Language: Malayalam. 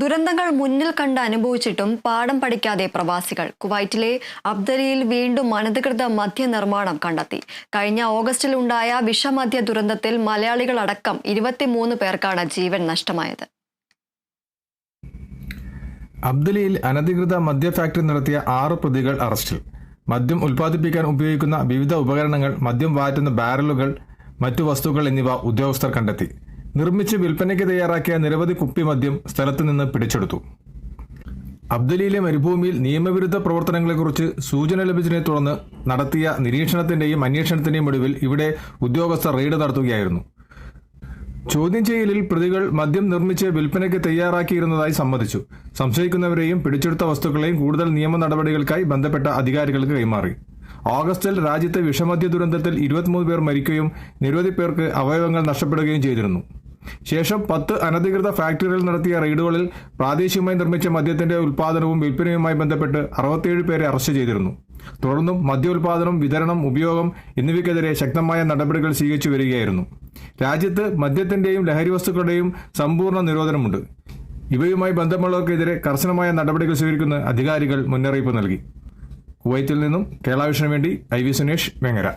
ദുരന്തങ്ങൾ മുന്നിൽ കണ്ട് അനുഭവിച്ചിട്ടും പാഠം പഠിക്കാതെ പ്രവാസികൾ കുവൈറ്റിലെ അബ്ദലിയിൽ വീണ്ടും അനധികൃത മദ്യനിർമ്മാണം കണ്ടെത്തി. കഴിഞ്ഞ ഓഗസ്റ്റിൽ ഉണ്ടായ വിഷമദ്യ ദുരന്തത്തിൽ മലയാളികളടക്കം ഇരുപത്തിമൂന്ന് പേർക്കാണ് ജീവൻ നഷ്ടമായത്. അബ്ദലിയിൽ അനധികൃത മദ്യ ഫാക്ടറി നടത്തിയ ആറ് പ്രതികൾ അറസ്റ്റിൽ. മദ്യം ഉൽപ്പാദിപ്പിക്കാൻ ഉപയോഗിക്കുന്ന വിവിധ ഉപകരണങ്ങൾ മദ്യം വാറ്റുന്ന ബാരലുകൾ മറ്റു വസ്തുക്കൾ എന്നിവ ഉദ്യോഗസ്ഥർ കണ്ടെത്തി. നിർമ്മിച്ച് വിൽപ്പനയ്ക്ക് തയ്യാറാക്കിയ നിരവധി കുപ്പി മദ്യം സ്ഥലത്ത് നിന്ന് പിടിച്ചെടുത്തു. അബ്ദലിയിലെ മരുഭൂമിയിൽ നിയമവിരുദ്ധ പ്രവർത്തനങ്ങളെക്കുറിച്ച് സൂചന ലഭിച്ചതിനെ തുടർന്ന് നടത്തിയ നിരീക്ഷണത്തിന്റെയും അന്വേഷണത്തിന്റെയും ഒടുവിൽ ഇവിടെ ഉദ്യോഗസ്ഥർ റെയ്ഡ് നടത്തുകയായിരുന്നു. ചോദ്യം ചെയ്യലിൽ പ്രതികൾ മദ്യം നിർമ്മിച്ച് വിൽപ്പനയ്ക്ക് തയ്യാറാക്കിയിരുന്നതായി സമ്മതിച്ചു. സംശയിക്കുന്നവരെയും പിടിച്ചെടുത്ത വസ്തുക്കളെയും കൂടുതൽ നിയമ നടപടികൾക്കായി ബന്ധപ്പെട്ട അധികാരികൾക്ക് കൈമാറി. ഓഗസ്റ്റിൽ രാജ്യത്തെ വിഷമദ്യ ദുരന്തത്തിൽ ഇരുപത്തിമൂന്ന് പേർ മരിക്കുകയും നിരവധി പേർക്ക് അവയവങ്ങൾ നഷ്ടപ്പെടുകയും ചെയ്തിരുന്നു. ശേഷം പത്ത് അനധികൃത ഫാക്ടറികളിൽ നടത്തിയ റെയ്ഡുകളിൽ പ്രാദേശികമായി നിർമ്മിച്ച മദ്യത്തിന്റെ ഉൽപാദനവും വിൽപ്പനയുമായി ബന്ധപ്പെട്ട് അറുപത്തിയേഴ് പേരെ അറസ്റ്റ് ചെയ്തിരുന്നു. തുടർന്നും മദ്യ ഉൽപാദനം വിതരണം ഉപയോഗം എന്നിവയ്ക്കെതിരെ ശക്തമായ നടപടികൾ സ്വീകരിച്ചു വരികയായിരുന്നു. രാജ്യത്ത് മദ്യത്തിന്റെയും ലഹരി വസ്തുക്കളുടെയും സമ്പൂർണ നിരോധനമുണ്ട്. ഇവയുമായി ബന്ധമുള്ളവർക്കെതിരെ കർശനമായ നടപടികൾ സ്വീകരിക്കുന്ന അധികാരികൾ മുന്നറിയിപ്പ് നൽകി. കുവൈത്തിൽ നിന്നും കേരള വിഷന് വേണ്ടി ഐ വി സുനേഷ് വെങ്ങര.